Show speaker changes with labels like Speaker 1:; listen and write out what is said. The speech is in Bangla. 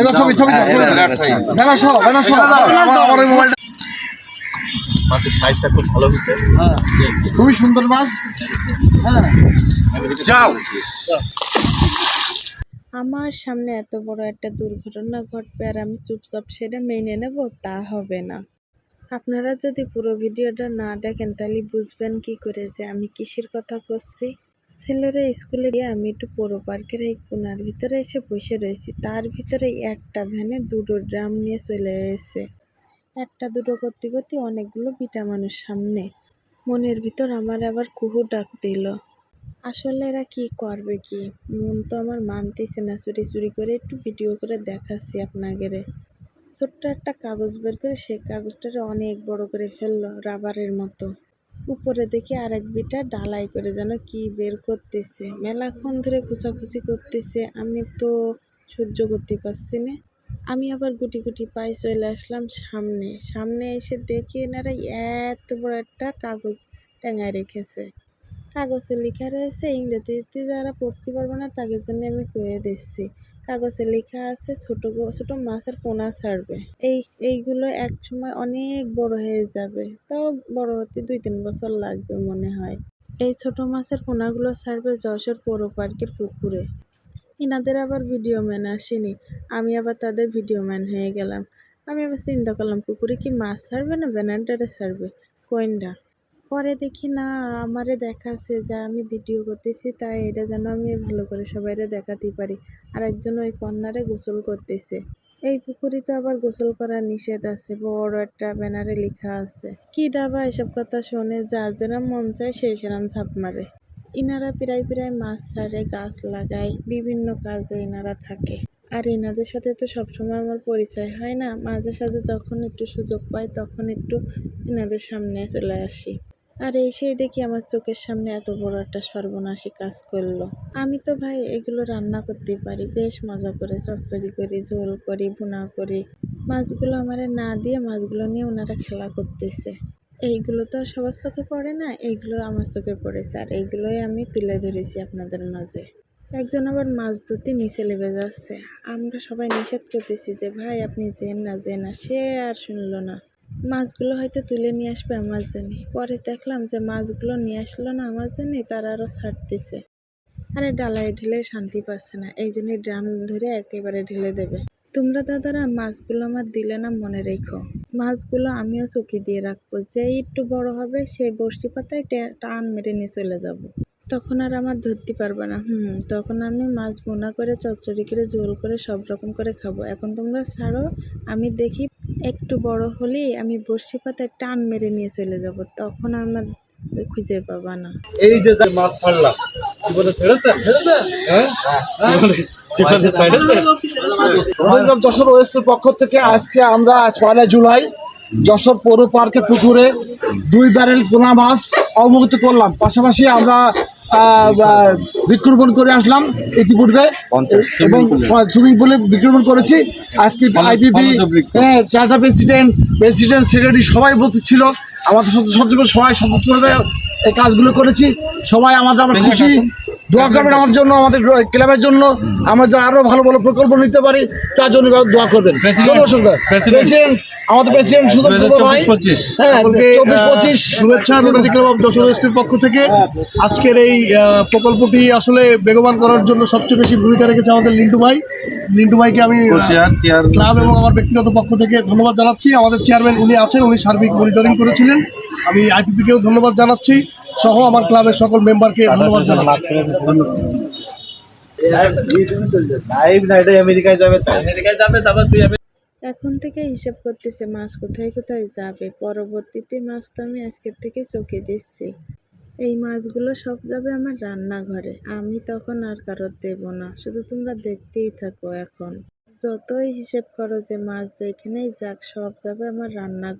Speaker 1: এবার ছবি ছবি। ব্যানার সহ ব্যানার সহ। আমার- আমার মোবাইলটা
Speaker 2: মাছের সাইজটা খুব ভালো হয়েছে।
Speaker 1: হ্যাঁ খুবই সুন্দর মাছ হ্যাঁ
Speaker 2: যাও।
Speaker 3: আমার সামনে এত বড় একটা দুর্ঘটনা ঘটবে আর আমি চুপচাপ সেটা মেনে নেব তা হবে না। আপনারা যদি পুরো ভিডিওটা না দেখেন তাহলে বুঝবেন কি করে যে আমি কিসের কথা করছি ছেলেরা স্কুলে গিয়ে আমি একটু পৌর পার্কের এই কোনার ভিতরে এসে বসে রয়েছি। তার ভিতরে একটা ভ্যানে দুটো ড্রাম নিয়ে চলে এসেছে। একটা দুটো করতে করতে অনেকগুলো বিটা মানুষ সামনে। মনের ভিতর আমার আবার কুহু ডাক দিল, আসলে এরা কি করবে কি? মন তো আমার মানতেছে না, চুরি চুরি করে একটু ভিডিও করে দেখাচ্ছি আপনাদের। ছোট্ট একটা কাগজ বের করে সেই কাগজটারে অনেক বড় করে ফেলল, রাবারের মতো। উপরে দেখি আরেক বিটা ডালাই করে যেন কি বের করতেছে। মেলাক্ষণ ধরে খুচাখুচি করতেছে, আমি তো সহ্য করতে পারছি না। আমি আবার গুটি গুটি পায়ে চলে আসলাম সামনে। সামনে এসে দেখি এনারা এত বড় একটা কাগজ টাঙায় রেখেছে। কাগজে লেখা রয়েছে, ইংরেজিতে যারা পড়তে পারবে না তাদের জন্য আমি কয়ে দিচ্ছি। কাগজে লেখা আছে, ছোট ছোট মাছের পোনা ছাড়বে। এই, এইগুলো এক সময় অনেক বড় হয়ে যাবে। তাও বড় হতে দুই তিন বছর লাগবে মনে হয়। এই ছোট মাছের পোনাগুলো ছাড়বে যশোর পৌর পার্কের পুকুরে। ইনাদের আবার ভিডিও ম্যান আসেনি। আমি আবার তাদের ভিডিও ম্যান হয়ে গেলাম। আমি আবার চিন্তা করলাম, পুকুরে কি মাছ ছাড়বে না ব্যানারটারে ছাড়বে? কোয়েনটা পরে দেখি, না, আমারে দেখাচ্ছে যে আমি ভিডিও করতেছি, তাই এটা যেন আমি ভালো করে সবাইরে দেখাতে পারি। আর একজন ওই কর্নারে গোসল করতেছে। এই পুকুরে তো আবার গোসল করা নিষেধ আছে, বড় একটা ব্যানারে লেখা আছে। কি ডাবা এসব কথা শোনে যার যেরম মন চায় সেই সেরাম ঝাঁপ মারে। ইনারা প্রায় প্রায় মাছ ছাড়ে, গাছ লাগায়, বিভিন্ন কাজে ইনারা থাকে। আর এনাদের সাথে তো সবসময় আমার পরিচয় হয় না। মাঝে সাঝে যখন একটু সুযোগ পাই, তখন একটু এনাদের সামনে চলে আসি। আর এসেই দেখি আমার চোখের সামনে এত বড় একটা সর্বনাশী কাজ করল। আমি তো ভাই এগুলো রান্না করতে পারি। বেশ মজা করে, চচ্চড়ি করি, ঝোল করি, ভুনা করি। মাছগুলো আমারে না দিয়ে মাছগুলো নিয়ে ওনারা খেলা করতেছে। এইগুলো তো সবার চোখে পড়ে না, এইগুলো আমার চোখে পড়েছে। আর এইগুলোই আমি তুলে ধরেছি আপনাদের মাঝে। একজন আবার মাছ ধরতে নিচে লেবে যাচ্ছে। আমরা সবাই নিষেধ করতেছি যে, ভাই, আপনি যেন না যেন না। সে আর শুনল না। মাছগুলো হয়তো তুলে নিয়ে আসবে আমার জন্য। পরে দেখলাম যে মাছগুলো নিয়ে আসলো না আমার জন্য, তারা আরও ছাড়তেছে আরে ডালায় ঢেলে শান্তি পাচ্ছে না, এই জন্যই ড্রাম ধরে একেবারে ঢেলে দেবে। তোমরা দাদারা, মাছগুলো আমার দিলে না মনে রেখো। মাছগুলো আমিও চকি দিয়ে রাখব যে একটু বড় হবে সেই বড়শি পাতায় টান মেরে নিয়ে চলে যাব। তখন আর আমার ধরতে পারবে না। হুম তখন আমি মাছ বোনা করে চচ্চড়ি করে ঝোল করে সব রকম করে খাব। এখন তোমরা ছাড়ো আমি দেখি একটু বড় হলেই আমি বড়শি পাতায় টান মেরে নিয়ে চলে যাব। তখন আমার খুঁজে পাবা না।
Speaker 2: এই যে যে মাছ ছাড়লাম জীবনে ছেড়েছেন হ্যাঁ? জীবনে ছেড়েছেন
Speaker 1: যশোর ওয়েস্টের পক্ষ থেকে আজকে আমরা পয়লা জুলাই যশোর পৌর পার্কের পুকুরে দুই ব্যারেল পোনা মাছ অবমুক্ত করলাম। পাশাপাশি আমরা বৃক্ষরোপণ করে আসলাম ইতিপূর্বে। এবং সুইমিং পুলে। বৃক্ষরোপণ করেছি। আজকে আইপিপি চার্টার চারটা প্রেসিডেন্ট প্রেসিডেন্ট সেক্রেটারি সবাই বলতে ছিল। আমাদের সদস্য সবাই সদস্যভাবে এই কাজগুলো করেছি। সবাই আমাদের আমরা খুশি। দোয়া করবেন আমার জন্য আমাদের ক্লাবের জন্য। আমরা যেন আরও ভালো ভালো প্রকল্প নিতে পারি তার জন্য দোয়া করবেন। প্রেসিডেন্ট আমাদের প্রেসিডেন্ট শুধু ভাই। হ্যাঁ চব্বিশ পঁচিশ।
Speaker 2: শুভেচ্ছা রোটারি ক্লাব অফ যশোর ওয়েস্টের পক্ষ থেকে। আজকের এই প্রকল্পটি আসলে বেগবান করার জন্য সবচেয়ে বেশি ভূমিকা রেখেছে আমাদের লিন্টু ভাই। লিন্টু ভাইকে আমি ক্লাব এবং আমার ব্যক্তিগত পক্ষ থেকে ধন্যবাদ জানাচ্ছি। আমাদের চেয়ারম্যান উনি আছেন উনি সার্বিক মনিটরিং করেছিলেন। আমি আইপিপিকেও ধন্যবাদ জানাচ্ছি। সহ আমার ক্লাবের সকল মেম্বারকে ধন্যবাদ জানাচ্ছি।
Speaker 3: এখন থেকে হিসেব করতেছে মাছ কোথায় কোথায় যাবে। পরবর্তীতে মাছ তো আমি আজকের থেকে চোখে দিচ্ছি। এই মাছগুলো সব যাবে আমার রান্নাঘরে। আমি তখন আর কারোর দেব না। শুধু তোমরা দেখতেই থাকো এখন। যতই হিসেব করো যে মাছ যেখানেই যাক সব যাবে আমার রান্নাঘরে।